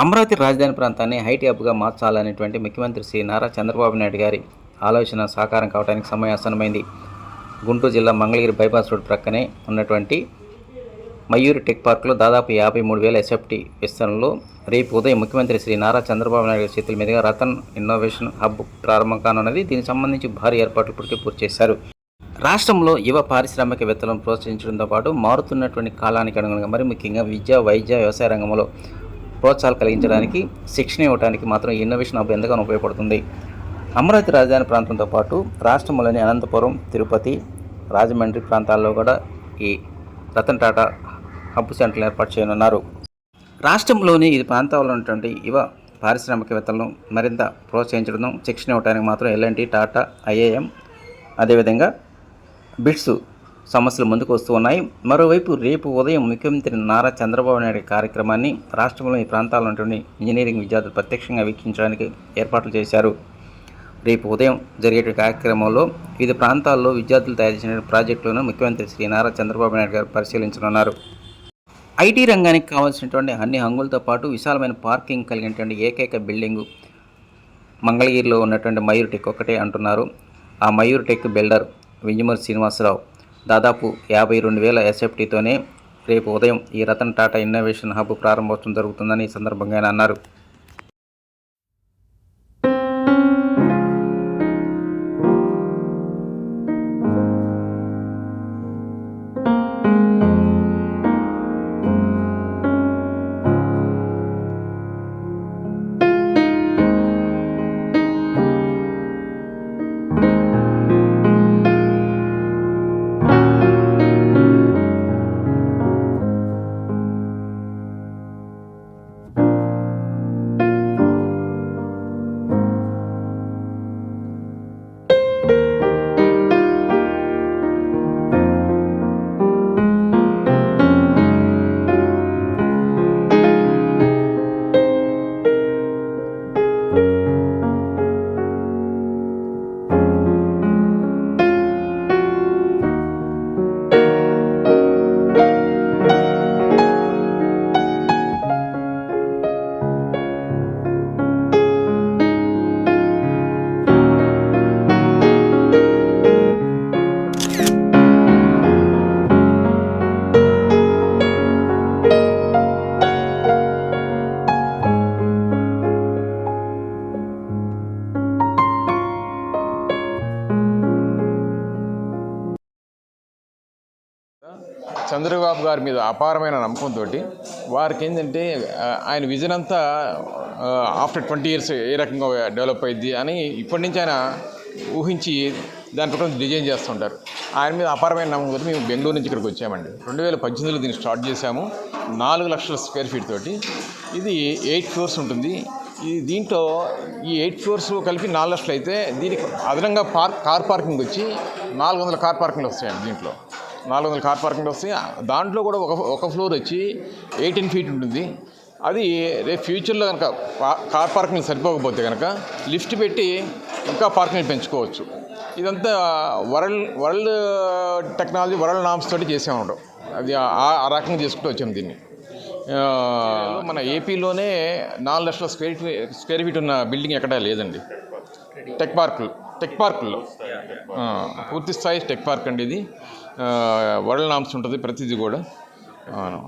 అమరావతి రాజధాని ప్రాంతాన్ని హైటీ హబ్గా మార్చాలనేటువంటి ముఖ్యమంత్రి శ్రీ నారా చంద్రబాబు నాయుడు గారి ఆలోచన సాకారం కావడానికి సమయం గుంటూరు జిల్లా మంగళగిరి బైపాస్ రోడ్ ప్రక్కనే ఉన్నటువంటి మయూరి టెక్ పార్క్లో దాదాపు యాభై మూడు వేల ఎస్ఎఫ్టీ విస్తరణలో రేపు ఉదయం ముఖ్యమంత్రి శ్రీ నారా చంద్రబాబు నాయుడు గారి చేతుల మీదుగా రతన్ ఇన్నోవేషన్ హబ్ ప్రారంభం కానున్నది. దీనికి సంబంధించి భారీ ఏర్పాట్లు ఇప్పటికే పూర్తి చేశారు. రాష్ట్రంలో యువ పారిశ్రామికవేత్తలను ప్రోత్సహించడంతో పాటు మారుతున్నటువంటి కాలానికి అనుగుణంగా మరి ముఖ్యంగా విద్య వైద్య వ్యవసాయ రంగంలో ప్రోత్సాహాలు కలిగించడానికి శిక్షణ ఇవ్వడానికి మాత్రం ఇన్నోవేషన్ హబ్ ఎంతగానో ఉపయోగపడుతుంది. అమరావతి రాజధాని ప్రాంతంతో పాటు రాష్ట్రంలోని అనంతపురం తిరుపతి రాజమండ్రి ప్రాంతాల్లో కూడా ఈ రతన్ టాటా హబ్ సెంటర్లు ఏర్పాటు చేయనున్నారు. రాష్ట్రంలోని ఈ ప్రాంతాల్లో ఉన్నటువంటి యువ పారిశ్రామికవేత్తలను మరింత ప్రోత్సహించడం శిక్షణ ఇవ్వడానికి మాత్రం L and T Tata IIM అదేవిధంగా బిట్స్ సమస్యలు ముందుకు వస్తూ ఉన్నాయి. మరోవైపు రేపు ఉదయం ముఖ్యమంత్రి నారా చంద్రబాబు నాయుడు కార్యక్రమాన్ని రాష్ట్రంలోని ఈ ప్రాంతాల్లో ఉన్నటువంటి ఇంజనీరింగ్ విద్యార్థులు ప్రత్యక్షంగా వీక్షించడానికి ఏర్పాట్లు చేశారు. రేపు ఉదయం జరిగే కార్యక్రమంలో వివిధ ప్రాంతాల్లో విద్యార్థులు తయారు చేసిన ప్రాజెక్టులను ముఖ్యమంత్రి శ్రీ నారా చంద్రబాబు నాయుడు గారు పరిశీలించనున్నారు. ఐటీ రంగానికి కావాల్సినటువంటి అన్ని హంగులతో పాటు విశాలమైన పార్కింగ్ కలిగినటువంటి ఏకైక బిల్డింగు మంగళగిరిలో ఉన్నటువంటి మయూర్ టెక్ ఒకటే అంటున్నారు. ఆ మయూర్ టెక్ బిల్డర్ వింజమూరి శ్రీనివాసరావు దాదాపు యాభై రెండు వేల ఎస్ఎఫ్టీతోనే రేపు ఉదయం ఈ రతన్ టాటా ఇన్నోవేషన్ హబ్ ప్రారంభోత్సవం జరుగుతుందని ఈ సందర్భంగా ఆయన అన్నారు. చంద్రబాబు గారి మీద అపారమైన నమ్మకంతో వారికి ఏంటంటే ఆయన విజన్ అంతా ఆఫ్టర్ ట్వంటీ ఇయర్స్ ఏ రకంగా డెవలప్ అయింది అని ఇప్పటి నుంచి ఆయన ఊహించి దాని ప్రకారం డిజైన్ చేస్తుంటారు ఆయన మీద అపారమైన నమ్మకంతో మేము బెంగళూరు నుంచి ఇక్కడికి వచ్చామండి. రెండు వేల పద్దెనిమిదిలో దీన్ని స్టార్ట్ చేశాము. నాలుగు లక్షల స్క్వేర్ ఫీట్ తోటి. ఇది ఎయిట్ ఫ్లోర్స్ ఉంటుంది. ఈ దీంట్లో ఈ ఎయిట్ ఫ్లోర్స్ కలిపి నాలుగు లక్షలు అయితే దీనికి అదనంగా పార్క్ కార్ పార్కింగ్ వచ్చి నాలుగు వందల కార్ పార్కింగ్లు వస్తాయండి దీంట్లో. నాలుగు వందల కార్ పార్కింగ్ వస్తాయి. దాంట్లో కూడా ఒక ఒక ఫ్లోర్ వచ్చి ఎయిటీన్ ఫీట్ ఉంటుంది. అది రేపు ఫ్యూచర్లో కనుక కార్ పార్కింగ్ సరిపోకపోతే కనుక లిఫ్ట్ పెట్టి ఇంకా పార్కింగ్ పెంచుకోవచ్చు. ఇదంతా world world technology world norms తోటి ఉండడం అది ఆ రకంగా చేసుకుంటూ వచ్చాము దీన్ని. మన ఏపీలోనే నాలుగు లక్షల స్క్వేర్ ఫీ- స్క్వేర్ ఫీట్ ఉన్న బిల్డింగ్ ఎక్కడా లేదండి. టెక్ పార్కులు టెక్ పార్కుల్లో. పూర్తి స్థాయి టెక్ పార్క్ అండి ఇది. వరల్డ్ నామ్స్ ఉంటుంది ప్రతిదీ కూడా. అవును.